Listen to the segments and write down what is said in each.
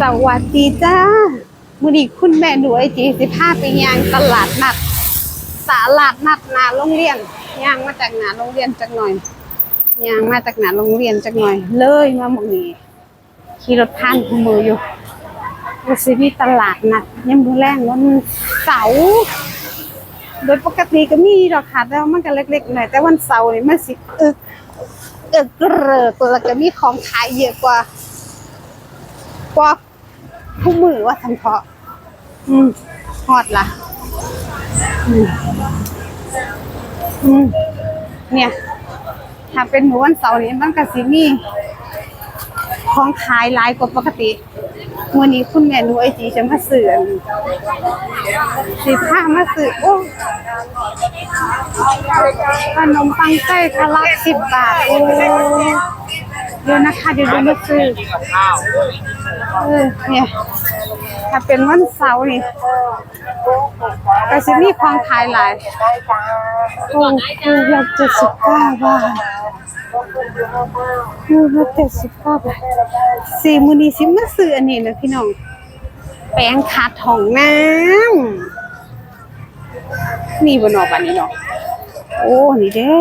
สวัสดีจ้ามือนี้คุณแม่หนูไอจีสิพาไปยางตลาดนัดตลาดนัดหนาโรงเรียนยางมาจากหนาโรงเรียนจักหน่อยยางมาจากหนาโรงเรียนจักหน่อย เลยมาหมองนี้ขี่รถผ่านคู่มืออยู่ว่าสิมีตลาดนัดยังมือแรงวันเสาร์โดยปกติก็มีดอกค่ะแต่ว่ามันก็เล็กๆหน่อยแต่วันเสาร์นี่มันสิอึกอึกเกริกแล้วก็มีของขายเยอะกว่า กว่าผู้มือว่าสันเพาะ อืมฮอดละอืมอืมเนี่ย ถ้าเป็นหมูวันเสาร์นี้มันก็สิมีของขายหลายกว่าปกติวันนี้คุณแม่หนูไอจีจะมาซื้อนสิผ้ามาซื้อโอ้ขนมปังไส้กะลักสิบบาทโอ้ เดี๋ยวนะคะเดี๋ยวดูมาซื้อเออเนี่ยถ้าเป็นวันเสาร์นี่ก็จะมีของขายหลายโอ้คูละเจ็ดสิบเก้าบาทคูละเจ็ดสิบเก้าบาทสี่มือนี้สิมาซื้ออันนี้นะพี่น้องแปรงขัดห้องน้ำนี่บนออกบันนี้เนาะโอ้นี่เด้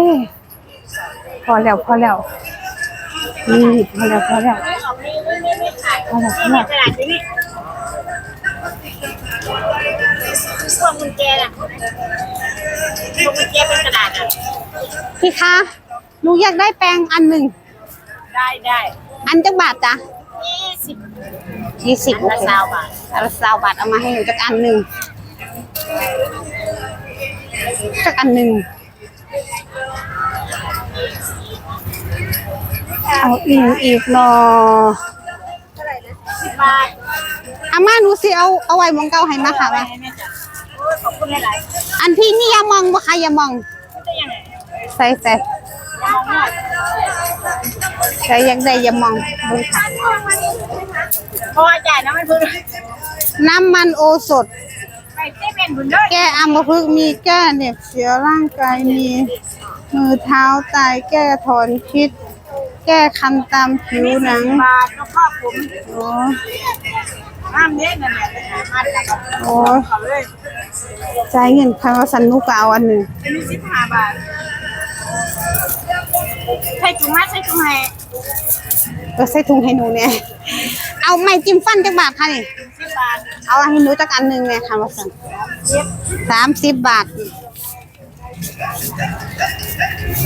พอแล้วพอแล้ว นี่พอแล้วพอแล้วพอแล้วพอแล้วกระดาษนี้พวงกุญแจน่ะพวงกุญแจเป็นกระดาษอะพี่คะหนูอยากได้แปรงอันหนึ่ง ได้ได้อันจักบาทจ้ะยี่สิบยี่สิบอันละสาวบาทอันละสาวบาทเอามาให้หนูจักอันหนึ่งจักอันหนึ่ง เอาอีกอีกเนาะสิบบาทอาม่าหนูสิเอาเอาไว้หมองเก่าให้มาค่ะว่าให้แม่จ้ะโอ้ยขอบคุณหลายอันที่นี่อยามองบ่คะอยามองๆได้ยังไงใส่ใส่มองหน่อยใส่อยังได้อยามองเบิ่งค่ะเพราะว่าจ่ายน้ำมันพึ่งน้ำมันโอสถไปเต้เป็นบุญด้วยแก้อัมพฤกษ์มีแก้เหน็บเสียร่างกายมี มือเท้าตายแก้ถอนพิษ แก้คันตามผิวหนังบาทแล้วก็ผมโอ้ห้ามเล่นนั่นแหละมาจากโอ้เขาเลยจ่ายเงินค่ะว่าสันนุกก็เอาอันหนึ่งเป็นสิบห้าบาทใส่ถุงมาใส่ถุงให้ก็ใส่ถุงให้หนูเนี่ยเอาไม้จิ้มฟันจักบาทค่ะนี่สิบบาทเอาให้หนูจักอันหนึ่งเนี่ยค่ะว่าสันสามสิบบาท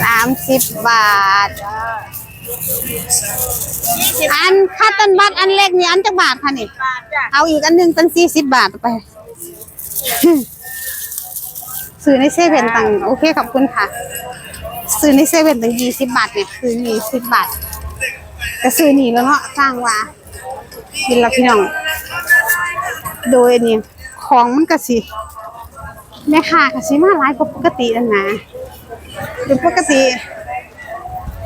สามสิบบาทยี่สิบ อันค่าตันบัตรอันเล็กนี่อันจักบาทค่ะนี่บาทจ้ะเอาอีกอันหนึ่งเป็นสี่สิบบาทไปซื้อในเซเว่นตังโอเคขอบคุณค่ะ ซื้อในเซเว่นตังยี่สิบบาทเนี่ยคือยี่สิบบาทก็ซื้อนี่แล้วเนาะสร้างว่ากินแล้วพี่น้อง โดยอันนี้ของมันก็สิแม่ค้าก็สิมาหลายกว่าปกติแล้วนะโดยปกติ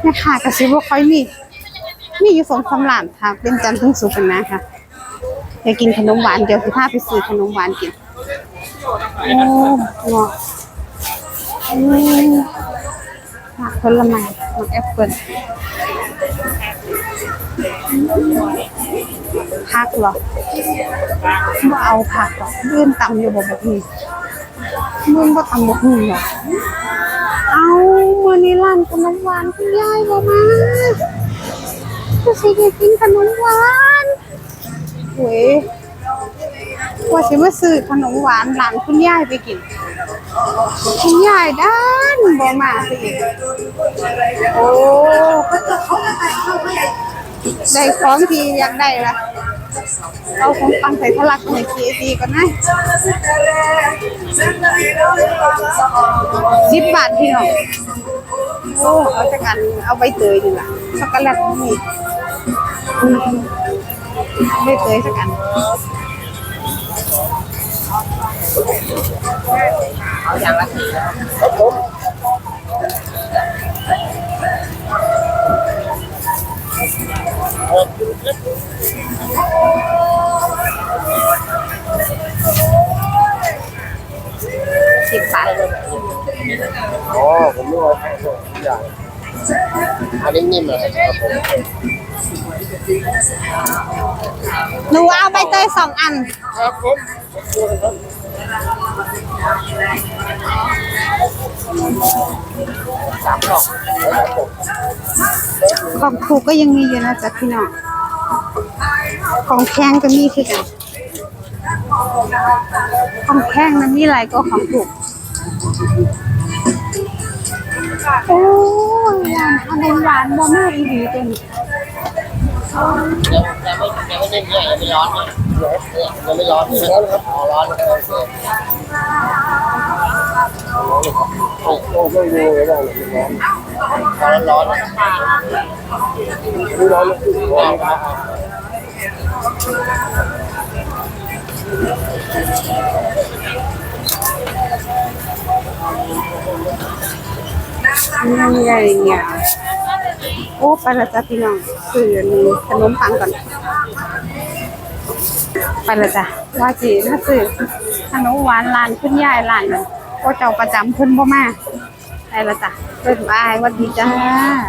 แม่ค้าก็สิบ่ค่อยมีมีอยู่สองสามร้านค่ะ เป็นจันทร์ถึงศุกร์นะค่ะอยากกินขนมหวานเดี๋ยวพี่พาไปซื้อขนมหวานกินโอ้เงาะอืมหมักผลไม้มักแอปเปิ้ลผักเหรอบ่เอาผักหรอเลื่อนตำอยู่บ่แบบนี้เลื่อนบ่ตำบ่หูหรอ เอามื่อนี้ร้านขนมหวานคุณยายบ่มาก็สิได้กินขนมหวานเว้ยว่าสิมาซื้อขนมหวานหลานคุณยายไปกิน คุณยายด้านบ่มาสิโอ้ได้ของที่อยากได้ละ เอาของปังใส่ทะลักในคีดีก่อนนะสิบบาทพี่น้องโอ้เอาจากกันเอาใบเตยดีล่ะช็อกโกแลตนี่ใบเตยสักอันเอาอย่างละที อ๋อผมไม่เอาทุกอย่างอันนี้นิ่มเลยครับผมหนูเอาใบเตยสองอัน ครับผมสามดอกของถูกก็ยังมีอยู่นะจ๊ะพี่น้อง ของแพงก็มีคือกัน ของแพงมันมีหลายก็ของถูก โอ้ยหวานอันนี้หวานบ่แม่อีหลีตัวนี้ยังไม่ยังไม่เล่นเนี่ยยังไม่ร้อนเนี่ยยังไม่ร้อนใช่ไหมครับอ๋อร้อนแล้วโอเคโอ้โหไม่รู้เลยว่าอะไรมันร้อนร้อนร้อนไม่ร้อนเลยร้อนครับ นี่ไงเนี่ย โอ้ไปและจ้ะพี่น้องซื้ออันนี้ขนมปังก่อน ไปและจ้ะว่าจีมาซื้อขนมหวานร้านคุณยายร้านนั้นก็เจ้าประจำเพิ่นบ่มาไปและจ้ะเพิ่นบายหวัดดีจ้า